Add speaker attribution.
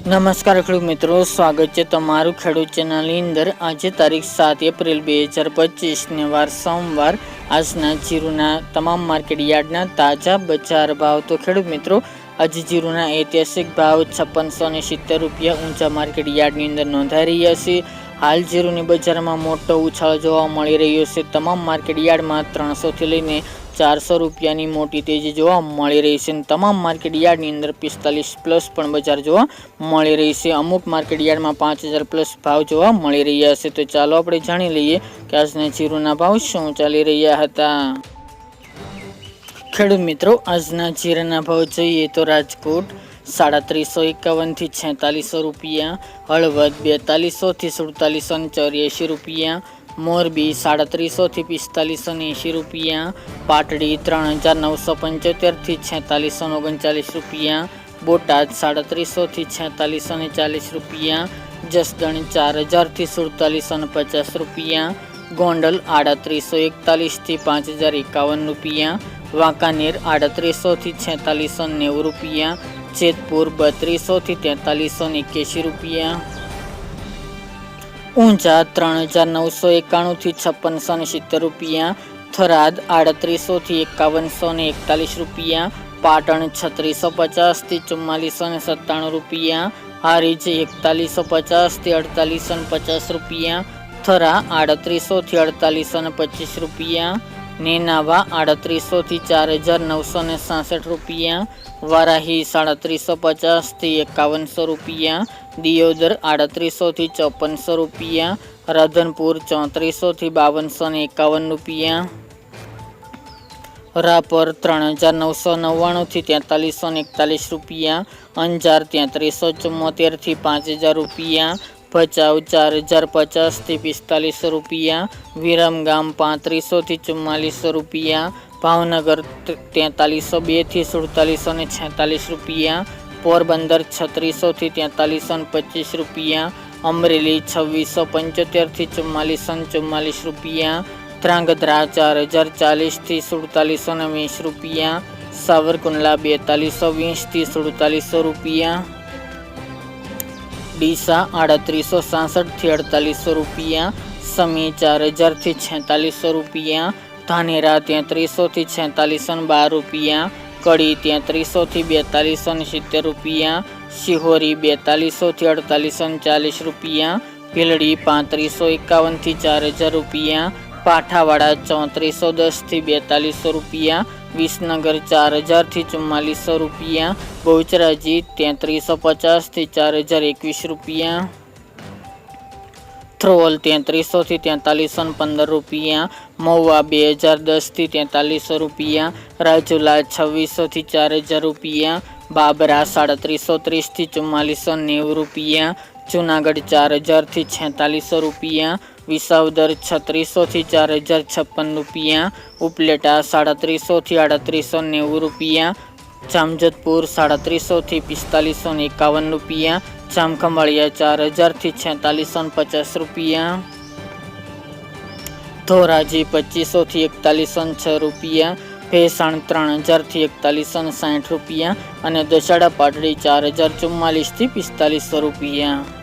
Speaker 1: નમસ્કાર ખેડૂત મિત્રો, સ્વાગત છે તમારું ખેડૂત ચેનલની અંદર. આજે તારીખ સાત એપ્રિલ બે હજાર પચીસને વાર સોમવાર. આજના જીરુના તમામ માર્કેટ યાર્ડના તાજા બજાર ભાવ. તો ખેડૂત મિત્રો, આજે જીરુના ઐતિહાસિક ભાવ છપ્પનસો સિત્તેર રૂપિયા ઊંચા માર્કેટ યાર્ડની અંદર નોંધાઈ રહ્યા છે. હાલ જીરુની બજારમાં મોટો ઉછાળો જોવા મળી રહ્યો છે. તમામ માર્કેટ યાર્ડમાં ત્રણસોથી લઈને ચારસો રૂપિયાની મોટી તેજી જોવા મળી રહી છે તમામ માર્કેટ યાર્ડની અંદર પિસ્તાલીસ પ્લસ પણ બજાર જોવા મળી રહી છે. અમુક માર્કેટ યાર્ડમાં પાંચ હજાર પ્લસ ભાવ જોવા મળી રહ્યા છે. તો ચાલો આપણે જાણી લઈએ કે આજના જીરુના ભાવ શું ચાલી રહ્યા હતા. ખેડૂત મિત્રો, આજના જીરાના ભાવ જોઈએ તો રાજકોટ સાડત્રીસો એકાવનથી છેતાલીસો રૂપિયા, હળવદ બેતાલીસોથી સુડતાલીસો ને ચોર્યાસી રૂપિયા, મોરબી સાડત્રીસોથી પિસ્તાલીસો ને એંશી રૂપિયા, પાટડી ત્રણ હજાર નવસો પંચોતેરથી છેતાલીસો ઓગણચાલીસ રૂપિયા, બોટાદ સાડત્રીસોથી છેતાલીસો ને ચાલીસ રૂપિયા, જસદણ ચાર હજારથી સુડતાલીસો ને પચાસ રૂપિયા, ગોંડલ આડત્રીસો એકતાલીસથી પાંચ હજાર એકાવન રૂપિયા, વાંકાનેર આડત્રીસોથી છેતાલીસો નેવું રૂપિયા જેતપુર બત્રીસોથી તેતાલીસો એક્યાસી રૂપિયા. ઊંઝા ત્રણ હજાર નવસો એકાણુંથી છપ્પનસો ને સિત્તેર રૂપિયા. થરાદ આડત્રીસોથી એકાવનસો ને એકતાલીસ રૂપિયા. પાટણ છત્રીસો પચાસથી ચુમ્માલીસો ને સત્તાણું રૂપિયા. હારીજ એકતાલીસો પચાસથી અડતાલીસો ને પચાસ રૂપિયા. થરા આડત્રીસોથી અડતાલીસો ને પચીસ રૂપિયા. નેનાવા આડત્રીસોથી ચાર હજાર નવસો ને સાસઠ રૂપિયા, વારાહી સાડત્રીસો પચાસથી એકાવનસો રૂપિયા, દિયોદર આડત્રીસોથી ચોપનસો રૂપિયા, રાધનપુર ચોત્રીસોથી બાવનસો ને એકાવન રૂપિયા, રાપર ત્રણ હજાર નવસો નવ્વાણુંથી તેતાલીસો ને એકતાલીસ રૂપિયા, અંજાર તેત્રીસો ચુમ્મોતેરથી પાંચ હજાર રૂપિયા ભચાઉ ચાર હજાર પચાસથી પિસ્તાલીસો રૂપિયા વિરમગામ પાંત્રીસોથી ચુમ્માલીસો રૂપિયા, ભાવનગર તેતાલીસો બેથી સુડતાલીસો ને છેતાલીસ રૂપિયા, પોરબંદર છત્રીસોથી તેતાલીસો ને પચીસ રૂપિયા, અમરેલી છવ્વીસો પંચોતેરથી ચુમ્માલીસો ને ચુમ્માલીસ રૂપિયા, ધ્રાંગધ્રા ચાર હજાર ચાલીસથી સુડતાલીસો ને વીસ રૂપિયા, સાવરકુંડલા બેતાલીસો વીસથી સુડતાલીસો રૂપિયા ડીસા આડત્રીસો સાસઠથી અડતાલીસો રૂપિયા સમી ચાર હજારથી છેતાલીસો રૂપિયા, ધાનેરા તેત્રીસોથી છેતાલીસો ને બાર રૂપિયા, કડી તેત્રીસોથી બેતાલીસો ને સિત્તેર રૂપિયા, શિહોરી બેતાલીસોથી અડતાલીસો ને ચાલીસ રૂપિયા, ભીલડી પાંત્રીસો એકાવનથી ચાર હજાર રૂપિયા, પાઠાવાડા ચોત્રીસો દસથી બેતાલીસો રૂપિયા વિસનગર ચાર હજારથી ચુમ્માલીસો રૂપિયા, બહુચરાજી તેત્રીસો પચાસથી ચાર હજાર એકવીસ રૂપિયા. થ્રોલ તેત્રીસોથી તેતાલીસો પંદર રૂપિયા. મહુવા બે હજાર દસથી તેતાલીસો રૂપિયા. રાજુલા છવ્વીસોથી ચાર હજાર રૂપિયા. બાબરા સાડત્રીસો ત્રીસથી ચુમ્માલીસો નેવું રૂપિયા. જુનાગઢ ચાર હજારથી છેતાલીસો રૂપિયા. વિસાવદર છત્રીસોથી ચાર હજાર છપ્પન રૂપિયા, ઉપલેટા સાડત્રીસોથી આડત્રીસો નેવું રૂપિયા જામજતપુર સાડત્રીસોથી પિસ્તાલીસો એકાવન રૂપિયા, જામખંભાળિયા ચાર હજારથી છેતાલીસો પચાસ રૂપિયા. ધોરાજી પચીસોથી એકતાલીસો છ રૂપિયા, ભેસાણ ત્રણ હજારથી એકતાલીસો સાઠ રૂપિયા અને દશાડા પાટડી ચાર હજાર ચુમ્માલીસથી પિસ્તાલીસો રૂપિયા.